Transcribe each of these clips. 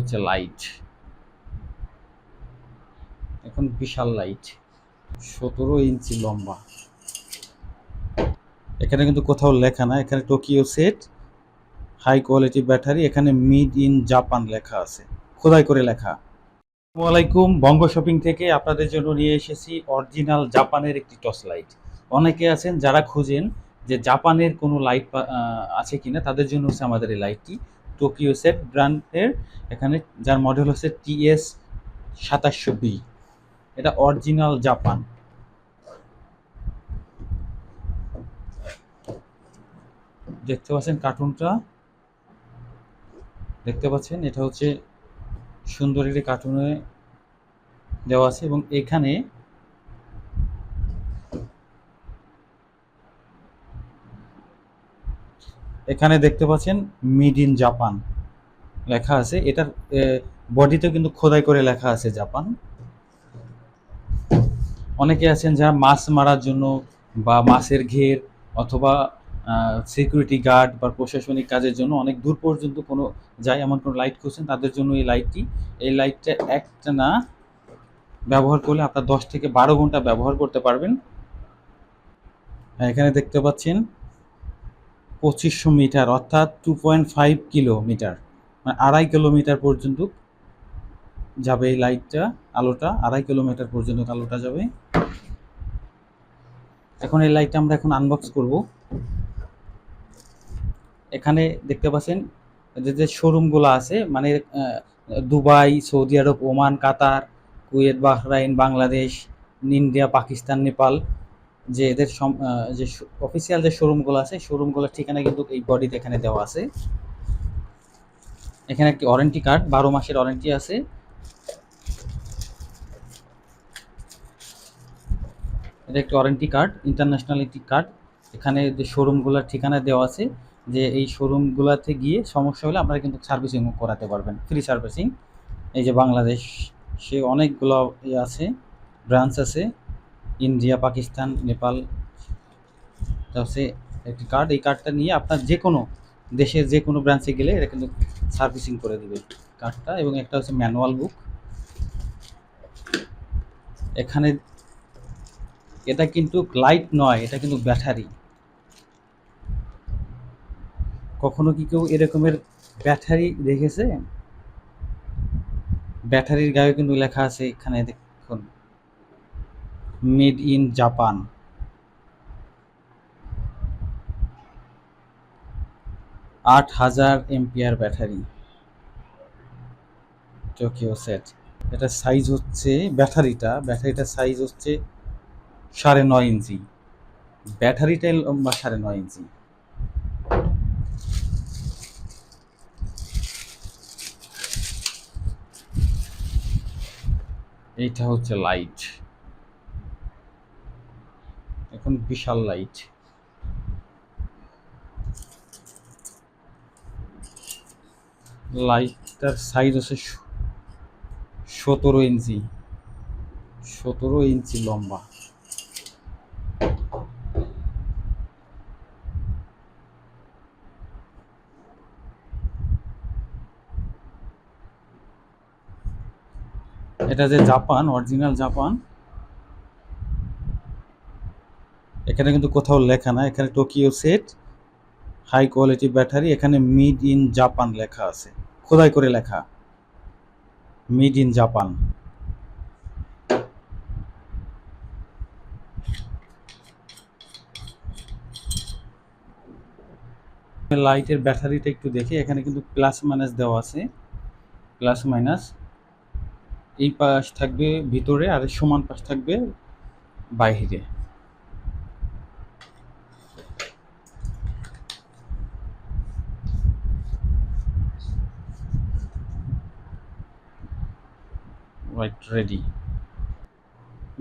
হচ্ছে লাইট এখন বিশাল লাইট সতেরো ইঞ্চি লম্বা। এখানে কিন্তু কোথাও লেখা না এখানে Tokyo set high quality battery এখানে মিড ইন জাপান লেখা আছে। খোদাই করে লেখা। আসসালামু আলাইকুম, বঙ্গ শপিং থেকে আপনাদের জন্য নিয়ে এসেছি অরিজিনাল জাপানের একটি টর্চ লাইট অনেকে আছেন যারা খুঁজেন যে জাপানের কোনো লাইট আছে কিনা, তাদের জন্য হচ্ছে আমাদের এই লাইটটি টোকিও সেট ব্র্যান্ডের, এখানে যার মডেল হচ্ছে টিএস সাতাশশো বি। এটা অরিজিনাল জাপান দেখতে পাচ্ছেন কার্টুনটা দেখতে পাচ্ছেন, এটা হচ্ছে সুন্দর একটি কার্টুনে দেওয়া আছে এবং এখানে এখানে দেখতে পাচ্ছেন মিড ইন জাপান লেখা আছে। এটার বডিতে কিন্তু খোদাই করে লেখা আছে জাপান। অনেকে আছেন যারা মাছ মারার জন্য বা মাছের ঘের অথবা সিকিউরিটি গার্ড বা প্রশাসনিক কাজের জন্য অনেক দূর পর্যন্ত কোনো যায় এমন কোনো লাইট খুঁজছেন, তাদের জন্য এই লাইটটি এই লাইটটা একটা না ব্যবহার করলে আপনার দশ থেকে বারো ঘণ্টা ব্যবহার করতে পারবেন। এখানে দেখতে পাচ্ছেন পঁচিশশো মিটার, অর্থাৎ টু পয়েন্ট ফাইভ কিলোমিটার। মানে আড়াই কিলোমিটার পর্যন্ত যাবে এই লাইটটা, আলোটা, আড়াই কিলোমিটার পর্যন্ত আলোটা যাবে। এখন এই লাইটটা আমরা এখন আনবক্স করব। এখানে দেখতে পাচ্ছেন, যে যে শোরুমগুলো আছে মানে Dubai, Saudi Arab, Oman, Qatar, Kuwait, Bahrain, Bangladesh, India, Pakistan, Nepal যে এদের যে অফিসিয়াল যে শোরুমগুলো আছে শোরুমগুলোর ঠিকানা কিন্তু এই বডিতে এখানে দেওয়া আছে। এখানে একটি ওয়ারেন্টি কার্ড বারো মাসের ওয়ারেন্টি আছে। এটা একটি ওয়ারেন্টি কার্ড ইন্টারন্যাশনাল একটি কার্ড এখানে যে শোরুমগুলোর ঠিকানা দেওয়া আছে, যে এই শোরুমগুলোতে গিয়ে সমস্যা হলে আপনারা কিন্তু সার্ভিসিং করাতে পারবেন ফ্রি সার্ভিসিং এই যে বাংলাদেশ, সে অনেকগুলো ইয়ে আছে ব্রাঞ্চ আছে। ইন্ডিয়া, পাকিস্তান, নেপাল। হচ্ছে একটি কার্ড এই কার্ডটা নিয়ে আপনার যে কোনো দেশের যে কোনো ব্রাঞ্চে গেলে এটা কিন্তু সার্ভিসিং করে দেবে কার্ডটা এবং একটা হচ্ছে ম্যানুয়াল বুক এখানে এটা কিন্তু লাইট নয়, এটা কিন্তু ব্যাটারি। কখনো কি কেউ এরকমের ব্যাটারি দেখেছে? ব্যাটারির গায়ে কিন্তু লেখা আছে এখানে দেখুন মেড ইন জাপান। আট হাজার এমপিআর ব্যাটারি। টোকিও সেট এটা সাইজ হচ্ছে, ব্যাটারিটা ব্যাটারিটা সাইজ হচ্ছে সাড়ে নয় ইঞ্চি। ব্যাটারিটাই লম্বা সাড়ে নয় ইঞ্চি। এইটা হচ্ছে লাইট এখন বিশাল লাইট লাইটটার সাইজ হচ্ছে সতেরো ইঞ্চি। সতেরো ইঞ্চি লম্বা। এটা যে জাপান অরিজিনাল জাপান। এখানে কিন্তু কোথাও লেখা না, এখানে Tokyo set high quality battery এখানে মিড ইন জাপান লেখা আছে। খোদাই করে লেখা। মিড ইন জাপান লাইটের ব্যাটারিটা একটু দেখি, এখানে কিন্তু প্লাস মাইনাস দেওয়া আছে। প্লাস মাইনাস এই পাশ থাকবে ভিতরে, আর সমান পাশ থাকবে বাইরে। রাইট রেডি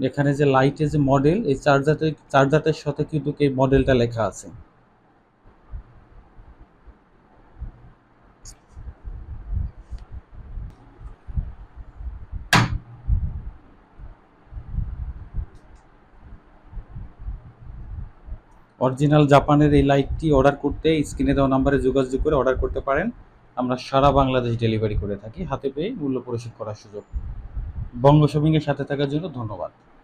এখানে যে লাইটের যে মডেল এই চার্জারটা চার্জারটার সাথে কিন্তু এই মডেলটা লেখা আছে। অরিজিনাল জাপানের এই লাইটটি অর্ডার করতে স্ক্রিনে দেওয়া নাম্বারে যোগাযোগ করে অর্ডার করতে পারেন। আমরা সারা বাংলাদেশ ডেলিভারি করে থাকি, হাতে পেয়ে মূল্য পরিশোধ করার সুযোগ। বঙ্গ শপিংয়ের সাথে থাকার জন্য ধন্যবাদ।